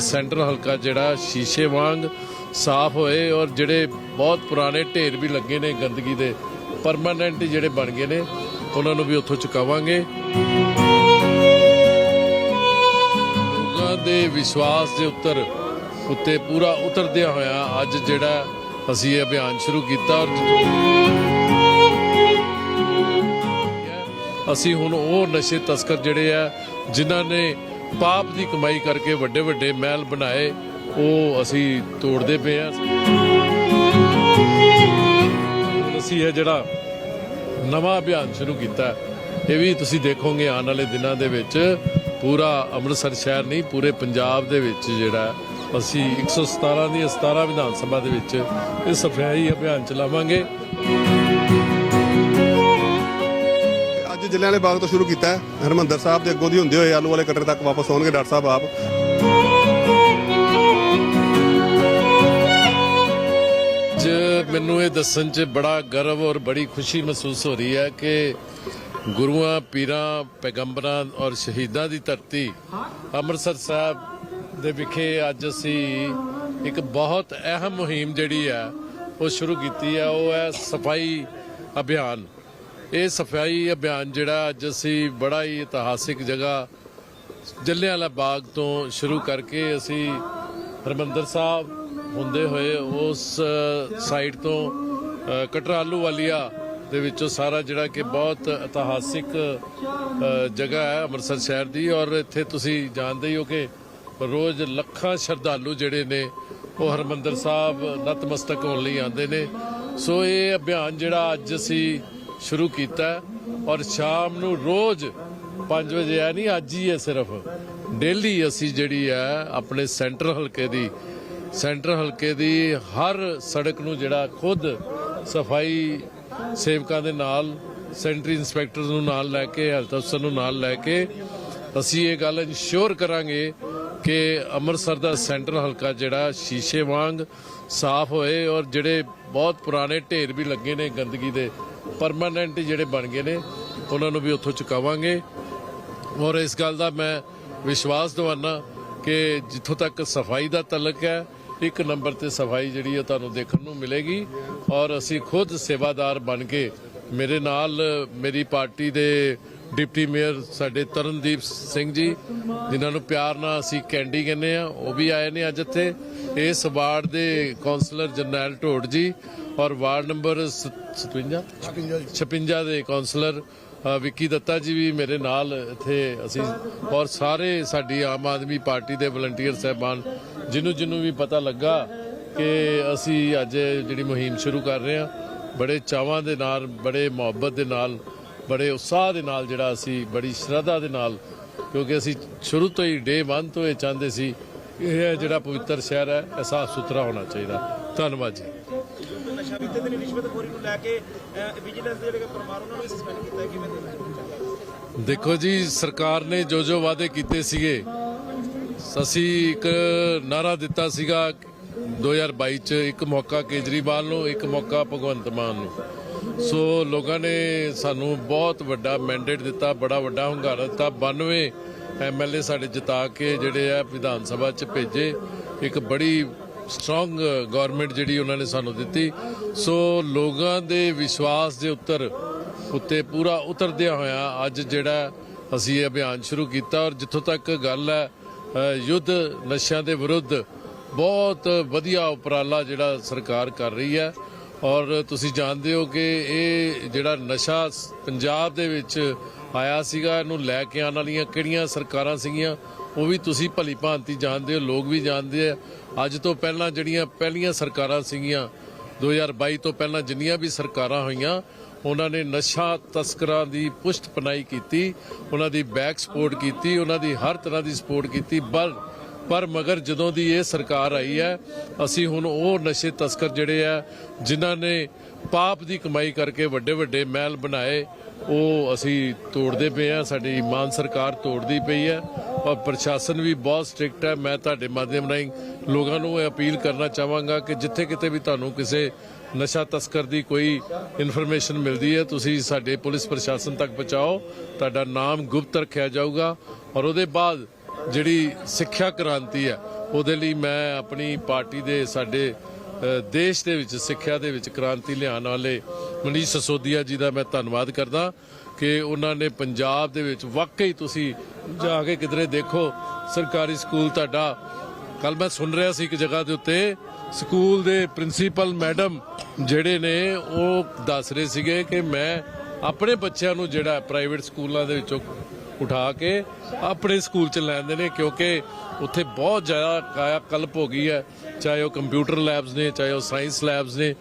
Centre ਹਲਕਾ ਜਿਹੜਾ ਸ਼ੀਸ਼ੇ ਵਾਂਗ ਸਾਫ਼ ਹੋਏ ਔਰ ਜਿਹੜੇ ਬਹੁਤ ਪੁਰਾਣੇ ਢੇਰ ਵੀ ਲੱਗੇ ਨੇ ਗੰਦਗੀ ਦੇ ਪਰਮਾਨੈਂਟ ਜਿਹੜੇ ਬਣ ਗਏ ਨੇ, ਉਹਨਾਂ ਨੂੰ ਵੀ ਉੱਥੋਂ ਚੁਕਾਵਾਂਗੇ। ਲੋਕਾਂ ਦੇ ਵਿਸ਼ਵਾਸ ਦੇ ਉੱਤਰ ਉੱਤੇ ਪੂਰਾ ਉਤਰਦਿਆਂ ਹੋਇਆ ਅੱਜ ਜਿਹੜਾ ਅਸੀਂ ਇਹ ਅਭਿਆਨ ਸ਼ੁਰੂ ਕੀਤਾ ਔਰ ਅਸੀਂ ਹੁਣ ਉਹ ਨਸ਼ੇ ਤਸਕਰ ਜਿਹੜੇ ਆ, ਜਿਨ੍ਹਾਂ ਨੇ ਪਾਪ ਦੀ ਕਮਾਈ ਕਰਕੇ ਵੱਡੇ ਵੱਡੇ ਮਹਿਲ ਬਣਾਏ ਉਹ ਅਸੀਂ ਤੋੜਦੇ ਪਏ ਆ ਅਸੀਂ ਇਹ ਜਿਹੜਾ ਨਵਾਂ ਅਭਿਆਨ ਸ਼ੁਰੂ ਕੀਤਾ ਇਹ ਵੀ ਤੁਸੀਂ ਦੇਖੋਗੇ ਆਉਣ ਵਾਲੇ ਦਿਨਾਂ ਦੇ ਵਿੱਚ ਪੂਰਾ ਅੰਮ੍ਰਿਤਸਰ ਸ਼ਹਿਰ ਨਹੀਂ ਪੂਰੇ ਪੰਜਾਬ ਦੇ ਵਿੱਚ ਜਿਹੜਾ ਹੈ, ਅਸੀਂ 117 ਦੀ 17 ਵਿਧਾਨ ਸਭਾ ਦੇ ਵਿੱਚ ਇਹ ਸਫ਼ਾਈ ਅਭਿਆਨ ਚਲਾਵਾਂਗੇ। ਅੱਜ ਜਲਿਆਂਵਾਲੇ ਬਾਗ ਤੋਂ ਸ਼ੁਰੂ ਕੀਤਾ ਹੈ। ਹਰਮੰਦਰ ਸਾਹਿਬ ਦੇ ਅੱਗੋਂ ਦੀ ਹੁੰਦੇ ਹੋਏ ਆਲੂ ਵਾਲੇ ਕਟਰ ਤੱਕ ਵਾਪਸ ਆਉਣਗੇ ਡਾਕਟਰ ਸਾਹਿਬ ਆਪ। ਅੱਜ ਮੈਨੂੰ ਇਹ ਦੱਸਣ 'ਚ ਬੜਾ ਗਰਵ ਔਰ ਬੜੀ ਖੁਸ਼ੀ ਮਹਿਸੂਸ ਹੋ ਰਹੀ ਹੈ ਕਿ ਗੁਰੂਆਂ, ਪੀਰਾਂ, ਪੈਗੰਬਰਾਂ ਔਰ ਸ਼ਹੀਦਾਂ ਦੀ ਧਰਤੀ ਅੰਮ੍ਰਿਤਸਰ ਸਾਹਿਬ ਦੇ ਵਿਖੇ ਅੱਜ ਅਸੀਂ ਇੱਕ ਬਹੁਤ ਅਹਿਮ ਮੁਹਿੰਮ ਜਿਹੜੀ ਹੈ, ਉਹ ਸ਼ੁਰੂ ਕੀਤੀ ਹੈ। ਉਹ ਹੈ ਸਫ਼ਾਈ ਅਭਿਆਨ। ਇਹ ਸਫ਼ਾਈ ਅਭਿਆਨ ਜਿਹੜਾ ਅੱਜ ਅਸੀਂ ਬੜਾ ਹੀ ਇਤਿਹਾਸਿਕ ਜਗ੍ਹਾ ਜਲਿਆਂਵਾਲਾ ਬਾਗ ਤੋਂ ਸ਼ੁਰੂ ਕਰਕੇ ਅਸੀਂ ਹਰਮੰਦਰ ਸਾਹਿਬ ਹੁੰਦੇ ਹੋਏ ਉਸ ਸਾਈਡ ਤੋਂ ਕਟਰਾਲੂ ਵਾਲੀਆ ਦੇ ਵਿੱਚੋਂ ਸਾਰਾ ਜਿਹੜਾ ਕਿ ਬਹੁਤ ਇਤਿਹਾਸਿਕ ਜਗ੍ਹਾ ਹੈ ਅੰਮ੍ਰਿਤਸਰ ਸ਼ਹਿਰ ਦੀ ਔਰ ਇੱਥੇ ਤੁਸੀਂ ਜਾਣਦੇ ਹੀ ਹੋ ਕਿ ਰੋਜ਼ ਲੱਖਾਂ ਸ਼ਰਧਾਲੂ ਜਿਹੜੇ ਨੇ ਉਹ ਹਰਮੰਦਰ ਸਾਹਿਬ ਨਤਮਸਤਕ ਹੋਣ ਲਈ ਆਉਂਦੇ ਨੇ। ਸੋ ਇਹ ਅਭਿਆਨ ਜਿਹੜਾ ਅੱਜ ਅਸੀਂ ਸ਼ੁਰੂ ਕੀਤਾ ਔਰ ਸ਼ਾਮ ਨੂੰ ਰੋਜ਼ 5 ਵਜੇ ਆ ਨਹੀਂ ਅੱਜ ਹੀ ਹੈ ਸਿਰਫ, ਡੇਲੀ ਅਸੀਂ ਜਿਹੜੀ ਹੈ ਆਪਣੇ ਸੈਂਟਰ ਹਲਕੇ ਦੀ, ਸੈਂਟਰ ਹਲਕੇ ਦੀ ਹਰ ਸੜਕ ਨੂੰ ਜਿਹੜਾ ਖੁਦ ਸਫ਼ਾਈ ਸੇਵਕਾਂ ਦੇ ਨਾਲ, ਸੈਂਟਰੀ ਇੰਸਪੈਕਟਰ ਨੂੰ ਨਾਲ ਲੈ ਕੇ, ਹੈਲਥ ਅਫਸਰ ਨੂੰ ਨਾਲ ਲੈ ਕੇ ਅਸੀਂ ਇਹ ਗੱਲ ਇਨਸ਼ੋਰ ਕਰਾਂਗੇ ਕਿ ਅੰਮ੍ਰਿਤਸਰ ਦਾ ਸੈਂਟਰ ਹਲਕਾ ਜਿਹੜਾ ਸ਼ੀਸ਼ੇ ਵਾਂਗ ਸਾਫ਼ ਹੋਏ ਔਰ ਜਿਹੜੇ ਬਹੁਤ ਪੁਰਾਣੇ ਢੇਰ ਵੀ ਲੱਗੇ ਨੇ ਗੰਦਗੀ ਦੇ ਪਰਮਾਨੈਂਟ ਜਿਹੜੇ ਬਣ ਗਏ ਨੇ, ਉਹਨਾਂ ਨੂੰ ਵੀ ਉੱਥੋਂ ਚੁਕਾਵਾਂਗੇ। ਔਰ ਇਸ ਗੱਲ ਦਾ ਮੈਂ ਵਿਸ਼ਵਾਸ ਦਿਵਾਨਾ ਕਿ ਜਿੱਥੋਂ ਤੱਕ ਸਫ਼ਾਈ ਦਾ ਤਲਕ ਹੈ, ਇੱਕ ਨੰਬਰ ਤੇ ਸਫ਼ਾਈ ਜਿਹੜੀ ਹੈ ਤੁਹਾਨੂੰ ਦੇਖਣ ਨੂੰ ਮਿਲੇਗੀ। ਔਰ ਅਸੀਂ ਖੁਦ ਸੇਵਾਦਾਰ ਬਣ ਕੇ ਮੇਰੇ ਨਾਲ ਮੇਰੀ ਪਾਰਟੀ ਦੇ ਡਿਪਟੀ ਮੇਅਰ ਸਾਡੇ ਤਰਨਦੀਪ ਸਿੰਘ ਜੀ ਜਿਨ੍ਹਾਂ ਨੂੰ ਪਿਆਰ ਨਾਲ ਅਸੀਂ ਕੈਂਡੀ ਕਹਿੰਦੇ ਆ ਉਹ ਵੀ ਆਏ ਨੇ ਅੱਜ ਇੱਥੇ। ਇਸ ਵਾਰਡ ਦੇ ਕਾਉਂਸਲਰ ਜਰਨੈਲ ਢੋੜ ਜੀ ਔਰ ਵਾਰਡ ਨੰਬਰ 57 56 ਦੇ ਕਾਉਂਸਲਰ ਵਿੱਕੀ ਦੱਤਾ ਜੀ ਵੀ ਮੇਰੇ ਨਾਲ ਇੱਥੇ ਅਸੀਂ ਔਰ ਸਾਰੇ ਸਾਡੀ ਆਮ ਆਦਮੀ ਪਾਰਟੀ ਦੇ ਵਲੰਟੀਅਰ ਸਹਿਬਾਨ ਜਿਹਨੂੰ ਜਿਹਨੂੰ ਵੀ ਪਤਾ ਲੱਗਾ ਕਿ ਅਸੀਂ ਅੱਜ ਜਿਹੜੀ ਮੁਹਿੰਮ ਸ਼ੁਰੂ ਕਰ ਰਹੇ ਹਾਂ ਬੜੇ ਚਾਵਾਂ ਦੇ ਨਾਲ ਬੜੇ ਮੁਹੱਬਤ ਦੇ ਨਾਲ ਬੜੇ ਉਤਸ਼ਾਹ ਦੇ ਨਾਲ ਜਿਹੜਾ ਅਸੀਂ ਬੜੀ ਸ਼ਰਧਾ ਦੇ ਨਾਲ, ਕਿਉਂਕਿ ਅਸੀਂ ਸ਼ੁਰੂ ਤੋਂ ਹੀ ਡੇ 1 ਤੋਂ ਇਹ ਚਾਹੁੰਦੇ ਸੀ, ਇਹ ਜਿਹੜਾ ਪਵਿੱਤਰ ਸ਼ਹਿਰ ਹੈ, ਇਹ ਸਾਫ਼ ਸੁਥਰਾ ਹੋਣਾ ਚਾਹੀਦਾ। ਧੰਨਵਾਦ ਜੀ। ਨਸ਼ਾ ਵਿਤੇ ਤੇ ਰਿਸ਼ਵਤਖੋਰੀ ਨੂੰ ਲੈ ਕੇ ਵਿਜੀਲੈਂਸ ਦੇ ਜਿਹੜੇ ਪਰਮਾਰ ਉਹਨਾਂ ਨੂੰ ਸਸਪੈਂਡ ਕੀਤਾ ਕਿਵੇਂ ਦੇ ਦੇਖੋ ਜੀ, ਸਰਕਾਰ ਨੇ ਜੋ ਜੋ ਵਾਅਦੇ ਕੀਤੇ ਸੀਗੇ, ਅਸੀਂ ਇੱਕ ਨਾਰਾ ਦਿੱਤਾ ਸੀਗਾ 2022 ਚ ਇੱਕ ਮੌਕਾ ਕੇਜਰੀਵਾਲ ਨੂੰ, ਇੱਕ ਮੌਕਾ ਭਗਵੰਤ ਮਾਨ ਨੂੰ। ਸੋ ਲੋਕਾਂ ਨੇ ਸਾਨੂੰ ਬਹੁਤ ਵੱਡਾ ਮੈਂਡੇਟ ਦਿੱਤਾ, ਬੜਾ ਵੱਡਾ ਹੁੰਗਾਰਾ ਦਿੱਤਾ। 92 ਐਮਐਲਏ ਸਾਡੇ ਜਿਤਾ ਕੇ ਜਿਹੜੇ ਆ ਵਿਧਾਨ ਸਭਾ ਚ ਭੇਜੇ। ਇੱਕ ਬੜੀ ਸਟਰੋਂਗ ਗਵਰਨਮੈਂਟ ਜਿਹੜੀ ਉਹਨਾਂ ਨੇ ਸਾਨੂੰ ਦਿੱਤੀ। ਸੋ ਲੋਕਾਂ ਦੇ ਵਿਸ਼ਵਾਸ ਦੇ ਉੱਤਰ ਉੱਤੇ ਪੂਰਾ ਉਤਰਦਿਆਂ ਹੋਇਆ ਅੱਜ ਜਿਹੜਾ ਅਸੀਂ ਇਹ ਅਭਿਆਨ ਸ਼ੁਰੂ ਕੀਤਾ ਔਰ ਜਿੱਥੋਂ ਤੱਕ ਗੱਲ ਹੈ ਯੁੱਧ ਨਸ਼ਿਆਂ ਦੇ ਵਿਰੁੱਧ, ਬਹੁਤ ਵਧੀਆ ਉਪਰਾਲਾ ਜਿਹੜਾ ਸਰਕਾਰ ਕਰ ਰਹੀ ਹੈ। ਔਰ ਤੁਸੀਂ ਜਾਣਦੇ ਹੋ ਕਿ ਇਹ ਜਿਹੜਾ ਨਸ਼ਾ ਪੰਜਾਬ ਦੇ ਵਿੱਚ ਆਇਆ ਸੀਗਾ, ਇਹਨੂੰ ਲੈ ਕੇ ਆਉਣ ਵਾਲੀਆਂ ਕਿਹੜੀਆਂ ਸਰਕਾਰਾਂ ਸੀਗੀਆਂ, ਉਹ ਵੀ ਤੁਸੀਂ ਭਲੀ ਭਾਂਤੀ ਜਾਣਦੇ ਹੋ, ਲੋਕ ਵੀ ਜਾਣਦੇ ਆ। ਅੱਜ ਤੋਂ ਪਹਿਲਾਂ ਜਿਹੜੀਆਂ ਪਹਿਲੀਆਂ ਸਰਕਾਰਾਂ ਸੀਗੀਆਂ 2022 ਤੋਂ ਪਹਿਲਾਂ ਜਿੰਨੀਆਂ ਵੀ ਸਰਕਾਰਾਂ ਹੋਈਆਂ, ਉਹਨਾਂ ਨੇ ਨਸ਼ਾ ਤਸਕਰਾਂ ਦੀ ਪੁਸ਼ਤ ਪਨਾਈ ਕੀਤੀ, ਉਹਨਾਂ ਦੀ ਬੈਕ ਸਪੋਰਟ ਕੀਤੀ, ਉਹਨਾਂ ਦੀ ਹਰ ਤਰ੍ਹਾਂ ਦੀ ਸਪੋਰਟ ਕੀਤੀ, ਪਰ ਪਰ ਮਗਰ ਜਦੋਂ ਦੀ ਇਹ ਸਰਕਾਰ ਆਈ ਹੈ, ਅਸੀਂ ਹੁਣ ਉਹ ਨਸ਼ੇ ਤਸਕਰ ਜਿਹੜੇ ਆ, ਜਿਨ੍ਹਾਂ ਨੇ ਪਾਪ ਦੀ ਕਮਾਈ ਕਰਕੇ ਵੱਡੇ ਵੱਡੇ ਮਹਿਲ ਬਣਾਏ, ਉਹ ਅਸੀਂ ਤੋੜਦੇ ਪਏ ਆ ਸਾਡੀ ਮਾਨ ਸਰਕਾਰ ਤੋੜਦੀ ਪਈ ਹੈ। ਔਰ ਪ੍ਰਸ਼ਾਸਨ ਵੀ ਬਹੁਤ ਸਟ੍ਰਿਕਟ ਹੈ। ਮੈਂ ਤੁਹਾਡੇ ਮਾਧਿਅਮ ਰਾਹੀਂ ਲੋਕਾਂ ਨੂੰ ਇਹ ਅਪੀਲ ਕਰਨਾ ਚਾਹਾਂਗਾ ਕਿ ਜਿੱਥੇ ਕਿਤੇ ਵੀ ਤੁਹਾਨੂੰ ਕਿਸੇ ਨਸ਼ਾ ਤਸਕਰ ਦੀ ਕੋਈ ਇਨਫੋਰਮੇਸ਼ਨ ਮਿਲਦੀ ਹੈ, ਤੁਸੀਂ ਸਾਡੇ ਪੁਲਿਸ ਪ੍ਰਸ਼ਾਸਨ ਤੱਕ ਪਹੁੰਚਾਓ। ਤੁਹਾਡਾ ਨਾਮ ਗੁਪਤ ਰੱਖਿਆ ਜਾਊਗਾ। ਔਰ ਉਹਦੇ ਬਾਅਦ ਜਿਹੜੀ ਸਿੱਖਿਆ ਕ੍ਰਾਂਤੀ ਹੈ, ਉਹਦੇ ਲਈ ਮੈਂ ਆਪਣੀ ਪਾਰਟੀ ਦੇ ਸਾਡੇ ਦੇਸ਼ ਦੇ ਵਿੱਚ ਸਿੱਖਿਆ ਦੇ ਵਿੱਚ ਕ੍ਰਾਂਤੀ ਲਿਆਉਣ ਵਾਲੇ ਮਨੀਸ਼ ਸਸੋਦੀਆ ਜੀ ਦਾ ਮੈਂ ਧੰਨਵਾਦ ਕਰਦਾ ਕਿ ਉਹਨਾਂ ਨੇ ਪੰਜਾਬ ਦੇ ਵਿੱਚ ਵਾਕਈ ਤੁਸੀਂ ਜਾ ਕੇ ਕਿਧਰੇ ਦੇਖੋ, ਸਰਕਾਰੀ ਸਕੂਲ ਤੁਹਾਡਾ ਕੱਲ ਮੈਂ ਸੁਣ ਰਿਹਾ ਸੀ ਇੱਕ ਜਗ੍ਹਾ ਦੇ ਉੱਤੇ, ਸਕੂਲ ਦੇ ਪ੍ਰਿੰਸੀਪਲ ਮੈਡਮ ਜਿਹੜੇ ਨੇ, ਉਹ ਦੱਸ ਰਹੇ ਸੀਗੇ ਕਿ ਮੈਂ ਆਪਣੇ ਬੱਚਿਆਂ ਨੂੰ ਜਿਹੜਾ ਪ੍ਰਾਈਵੇਟ ਸਕੂਲਾਂ ਦੇ ਵਿੱਚੋਂ ਉਠਾ ਕੇ ਆਪਣੇ ਸਕੂਲ ਚ ਲੈਂਦੇ ਨੇ, ਕਿਉਂਕਿ ਉੱਥੇ ਬਹੁਤ ਜ਼ਿਆਦਾ ਕਾਇਆ ਕਲਪ ਹੋ ਗਈ ਹੈ। ਚਾਹੇ ਉਹ ਕੰਪਿਊਟਰ ਲੈਬਸ ਨੇ, ਚਾਹੇ ਉਹ ਸਾਇੰਸ ਲੈਬਸ ਨੇ,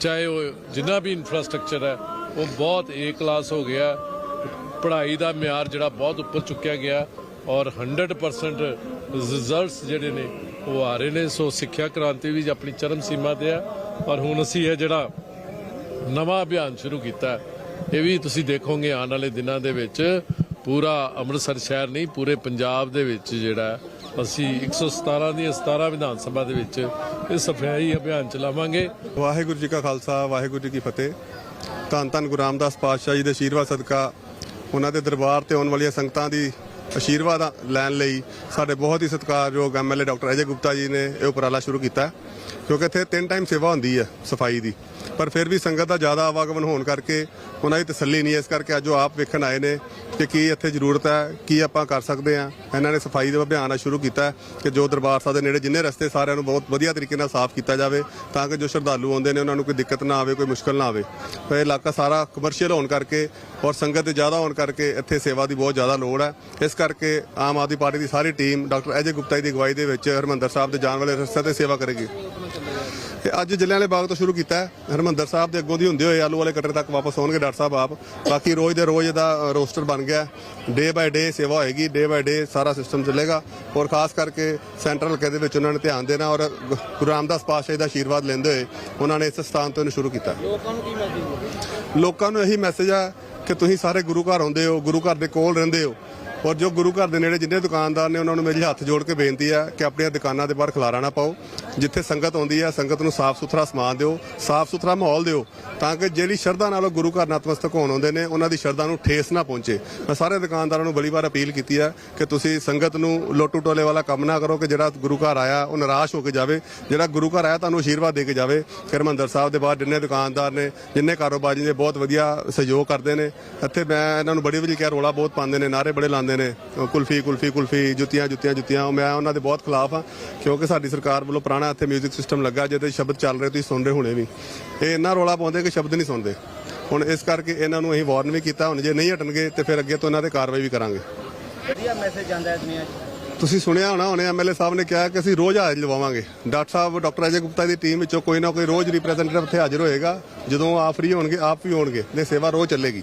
ਚਾਹੇ ਉਹ ਜਿੰਨਾ ਵੀ ਇਨਫਰਾਸਟ੍ਰਕਚਰ ਹੈ, ਉਹ ਬਹੁਤ ਏ ਕਲਾਸ ਹੋ ਗਿਆ। ਪੜ੍ਹਾਈ ਦਾ ਮਿਆਰ ਜਿਹੜਾ ਬਹੁਤ ਉੱਪਰ ਚੁੱਕਿਆ ਗਿਆ ਔਰ 100% ਰਿਜ਼ਲਟਸ ਜਿਹੜੇ ਨੇ, ਉਹ ਆ ਰਹੇ ਨੇ। ਸੋ ਸਿੱਖਿਆ ਕ੍ਰਾਂਤੀ ਵੀ ਆਪਣੀ ਚਰਮ ਸੀਮਾ ਤੇ ਆ ਔਰ ਹੁਣ ਅਸੀਂ ਇਹ ਜਿਹੜਾ ਨਵਾਂ ਅਭਿਆਨ ਸ਼ੁਰੂ ਕੀਤਾ, ਇਹ ਵੀ ਤੁਸੀਂ ਦੇਖੋਗੇ ਆਉਣ ਵਾਲੇ ਦਿਨਾਂ ਦੇ ਵਿੱਚ। ਪੂਰਾ ਅੰਮ੍ਰਿਤਸਰ ਸ਼ਹਿਰ ਨਹੀਂ ਪੂਰੇ ਪੰਜਾਬ ਦੇ ਵਿੱਚ ਜਿਹੜਾ ਹੈ, ਅਸੀਂ 117 ਦੀ 17 ਵਿਧਾਨ ਸਭਾ ਦੇ ਵਿੱਚ ਇਹ ਸਫ਼ਾਈ ਅਭਿਆਨ ਚਲਾਵਾਂਗੇ। ਵਾਹਿਗੁਰੂ ਜੀ ਕਾ ਖਾਲਸਾ ਵਾਹਿਗੁਰੂ ਜੀ ਕੀ ਫਤਿਹ। ਧੰਨ ਧੰਨ ਗੁਰੂ ਰਾਮਦਾਸ ਪਾਤਸ਼ਾਹ ਜੀ ਦੇ ਆਸ਼ੀਰਵਾਦ ਸਦਕਾ ਉਹਨਾਂ ਦੇ ਦਰਬਾਰ ਤੇ ਆਉਣ ਵਾਲੀਆਂ ਸੰਗਤਾਂ ਦੀ ਆਸ਼ੀਰਵਾਦ ਲੈਣ ਲਈ ਸਾਡੇ ਬਹੁਤ ਹੀ ਸਤਿਕਾਰਯੋਗ ਐਮਐਲਏ ਡਾਕਟਰ ਅਜੇ ਗੁਪਤਾ ਜੀ ਨੇ ਇਹ ਉਪਰਾਲਾ ਸ਼ੁਰੂ ਕੀਤਾ ਕਿਉਂਕਿ ਇੱਥੇ ਤਿੰਨ ਟਾਈਮ ਸੇਵਾ ਹੁੰਦੀ ਹੈ ਸਫ਼ਾਈ ਦੀ। ਪਰ ਫਿਰ ਵੀ ਸੰਗਤ ਦਾ ਜ਼ਿਆਦਾ ਆਵਾਗਮਨ ਹੋਣ ਕਰਕੇ ਉਹਨਾਂ ਦੀ ਤਸੱਲੀ ਨਹੀਂ ਇਸ ਕਰਕੇ ਅੱਜ ਉਹ ਆਪ ਵੇਖਣ ਆਏ ਨੇ ਕਿ ਕੀ ਇੱਥੇ ਜ਼ਰੂਰਤ ਹੈ, ਕੀ ਆਪਾਂ ਕਰ ਸਕਦੇ ਹਾਂ। ਇਹਨਾਂ ਨੇ ਸਫ਼ਾਈ ਦਾ ਅਭਿਆਨ ਸ਼ੁਰੂ ਕੀਤਾ ਕਿ ਜੋ ਦਰਬਾਰ ਸਾਹਿਬ ਦੇ ਨੇੜੇ ਜਿੰਨੇ ਰਸਤੇ ਸਾਰਿਆਂ ਨੂੰ ਬਹੁਤ ਵਧੀਆ ਤਰੀਕੇ ਨਾਲ ਸਾਫ਼ ਕੀਤਾ ਜਾਵੇ ਤਾਂ ਕਿ ਜੋ ਸ਼ਰਧਾਲੂ ਆਉਂਦੇ ਨੇ, ਉਹਨਾਂ ਨੂੰ ਕੋਈ ਦਿੱਕਤ ਨਾ ਆਵੇ, ਕੋਈ ਮੁਸ਼ਕਲ ਨਾ ਆਵੇ। ਪਰ ਇਹ ਇਲਾਕਾ ਸਾਰਾ ਕਮਰਸ਼ੀਅਲ ਹੋਣ ਕਰਕੇ ਔਰ ਸੰਗਤ ਦੇ ਜ਼ਿਆਦਾ ਹੋਣ ਕਰਕੇ ਇੱਥੇ ਸੇਵਾ ਦੀ ਬਹੁਤ ਜ਼ਿਆਦਾ ਲੋੜ ਹੈ। ਇਸ ਕਰਕੇ ਆਮ ਆਦਮੀ ਪਾਰਟੀ ਦੀ ਸਾਰੀ ਟੀਮ ਡਾਕਟਰ ਅਜੇ ਗੁਪਤਾ ਦੀ ਅਗਵਾਈ ਦੇ ਵਿੱਚ ਹਰਮੰਦਰ ਸਾਹਿਬ ਦੇ ਜਾਣ ਵਾਲੇ ਰਸਤੇ ਤੇ ਸੇਵਾ ਕਰੇਗੀ। ਇਹ ਅੱਜ ਜਲਿਆਂਵਾਲੇ ਬਾਗ ਤੋਂ ਸ਼ੁਰੂ ਕੀਤਾ ਹੈ। ਹਰਮੰਦਰ ਸਾਹਿਬ ਦੇ ਅੱਗੋਂ ਦੀ ਹੁੰਦੇ ਹੋਏ ਆਲੂ ਵਾਲੇ ਕਟਰੇ ਤੱਕ ਵਾਪਸ ਆਉਣਗੇ ਡਾਕਟਰ ਸਾਹਿਬ ਆਪ। ਬਾਕੀ ਰੋਜ਼ ਦੇ ਰੋਜ਼ ਇਹਦਾ ਰੋਸਟਰ ਬਣ ਗਿਆ ਡੇ ਬਾਏ ਡੇ ਸੇਵਾ ਹੋਏਗੀ ਡੇ ਬਾਏ ਡੇ ਸਾਰਾ ਸਿਸਟਮ ਚੱਲੇਗਾ। ਔਰ ਖਾਸ ਕਰਕੇ ਸੈਂਟਰਲ ਹਲਕੇ ਦੇ ਵਿੱਚ ਉਹਨਾਂ ਨੇ ਧਿਆਨ ਦੇਣਾ ਔਰ ਗੁਰੂ ਰਾਮਦਾਸ ਪਾਤਸ਼ਾਹ ਜੀ ਦਾ ਆਸ਼ੀਰਵਾਦ ਲੈਂਦੇ ਹੋਏ ਉਹਨਾਂ ਨੇ ਇਸ ਸਥਾਨ ਤੋਂ ਇਹਨੂੰ ਸ਼ੁਰੂ ਕੀਤਾ ਲੋਕਾਂ ਨੂੰ ਕੀ ਮੈਸੇਜ ਲੋਕਾਂ ਨੂੰ ਇਹੀ ਮੈਸੇਜ ਹੈ ਕਿ ਤੁਸੀਂ ਸਾਰੇ ਗੁਰੂ ਘਰ ਆਉਂਦੇ ਹੋ ਗੁਰੂ ਘਰ ਦੇ ਕੋਲ ਰਹਿੰਦੇ ਹੋ। ਔਰ ਜੋ ਗੁਰੂ ਘਰ ਦੇ ਨੇੜੇ ਜਿੰਨੇ ਦੁਕਾਨਦਾਰ ਨੇ, ਉਹਨਾਂ ਨੂੰ ਮੇਰੀ ਹੱਥ ਜੋੜ ਕੇ ਬੇਨਤੀ ਹੈ ਕਿ ਆਪਣੀਆਂ ਦੁਕਾਨਾਂ ਦੇ ਬਾਹਰ ਖਲਾਰਾ ਨਾ ਪਾਓ, ਜਿੱਥੇ ਸੰਗਤ ਆਉਂਦੀ ਹੈ, ਸੰਗਤ ਨੂੰ ਸਾਫ਼ ਸੁਥਰਾ ਸਮਾਨ ਦਿਓ, ਸਾਫ਼ ਸੁਥਰਾ ਮਾਹੌਲ ਦਿਓ, ਤਾਂ ਕਿ ਜਿਹੜੀ ਸ਼ਰਧਾ ਨਾਲ ਉਹ ਗੁਰੂ ਘਰ ਨਤਮਸਤਕ ਹੋਣ ਆਉਂਦੇ ਨੇ, ਉਹਨਾਂ ਦੀ ਸ਼ਰਧਾ ਨੂੰ ਠੇਸ ਨਾ ਪਹੁੰਚੇ। ਮੈਂ ਸਾਰੇ ਦੁਕਾਨਦਾਰਾਂ ਨੂੰ ਬੜੀ ਵਾਰ ਅਪੀਲ ਕੀਤੀ ਹੈ ਕਿ ਤੁਸੀਂ ਸੰਗਤ ਨੂੰ ਲੋਟੂ ਟੋਲੇ ਵਾਲਾ ਕੰਮ ਨਾ ਕਰੋ, ਕਿ ਜਿਹੜਾ ਗੁਰੂ ਘਰ ਆਇਆ, ਉਹ ਨਿਰਾਸ਼ ਹੋ ਕੇ ਜਾਵੇ। ਜਿਹੜਾ ਗੁਰੂ ਘਰ ਆਇਆ, ਤੁਹਾਨੂੰ ਆਸ਼ੀਰਵਾਦ ਦੇ ਕੇ ਜਾਵੇ। ਕਿ ਹਰਿਮੰਦਰ ਸਾਹਿਬ ਦੇ ਬਾਹਰ ਜਿੰਨੇ ਦੁਕਾਨਦਾਰ ਨੇ, ਜਿੰਨੇ ਕਾਰੋਬਾਰੀ ਨੇ, ਬਹੁਤ ਵਧੀਆ ਸਹਿਯੋਗ ਕਰਦੇ ਨੇ। ਇੱਥੇ ਮੈਂ ਇਹਨਾਂ ਨੂੰ ਬੜੀ ਵਧੀਆ ਕਿਹਾ, ਰੋਲਾ ਬਹੁਤ ਪਾਉਂਦੇ ਨੇ ਨਾਰੇ ਬੜੇ ਲਾਉਂਦੇ ਨੇ ਅਹ ਕੁਲਫੀ ਕੁਲਫੀ ਕੁਲਫੀ ਜੁੱਤੀਆਂ ਜੁੱਤੀਆਂ ਜੁੱਤੀਆਂ। ਮੈਂ ਉਹਨਾਂ ਦੇ ਬਹੁਤ ਖਿਲਾਫ ਹਾਂ ਕਿਉਂਕਿ ਸਾਡੀ ਸਰਕਾਰ ਵੱਲੋਂ ਪੁਰਾਣਾ ਇੱਥੇ 뮤직 ਸਿਸਟਮ ਲੱਗਾ ਜਿਹਦੇ ਸ਼ਬਦ ਚੱਲ ਰਹੇ ਤੁਸੀਂ ਸੁਣ ਰਹੇ ਹੋਣੇ ਵੀ। ਇਹ ਇੰਨਾ ਰੋਲਾ ਪਾਉਂਦੇ ਕਿ ਸ਼ਬਦ ਨਹੀਂ ਸੁਣਦੇ। ਹੁਣ ਇਸ ਕਰਕੇ ਇਹਨਾਂ ਨੂੰ ਅਸੀਂ ਵਾਰਨ ਵੀ ਕੀਤਾ ਹੁਣ ਜੇ ਨਹੀਂ ਹਟਣਗੇ ਤੇ ਫਿਰ ਅੱਗੇ ਤੋਂ ਇਹਨਾਂ ਤੇ ਕਾਰਵਾਈ ਵੀ ਕਰਾਂਗੇ। ਵਧੀਆ ਮੈਸੇਜ ਜਾਂਦਾ ਹੈ ਦੁਨੀਆ 'ਚ। ਤੁਸੀਂ ਸੁਣਿਆ ਹੋਣਾ ਉਹਨੇ ਐਮਐਲਏ ਸਾਹਿਬ ਨੇ ਕਿਹਾ ਕਿ ਅਸੀਂ ਰੋਜ਼ ਹਾਜ਼ਰ ਲਵਾਵਾਂਗੇ। ਡਾਕਟਰ ਸਾਹਿਬ ਡਾਕਟਰ ਅਜੇ ਗੁਪਤਾ ਦੀ ਟੀਮ ਵਿੱਚੋਂ ਕੋਈ ਨਾ ਕੋਈ ਰੋਜ਼ ਰਿਪਰੈਜ਼ੈਂਟੇਟਿਵ ਇੱਥੇ ਹਾਜ਼ਰ ਹੋਏਗਾ। ਜਦੋਂ ਆਪ ਫ੍ਰੀ ਹੋਣਗੇ ਆਪ ਵੀ ਹੋਣਗੇ ਤੇ ਸੇਵਾ ਰੋਜ਼ ਚੱਲੇਗੀ।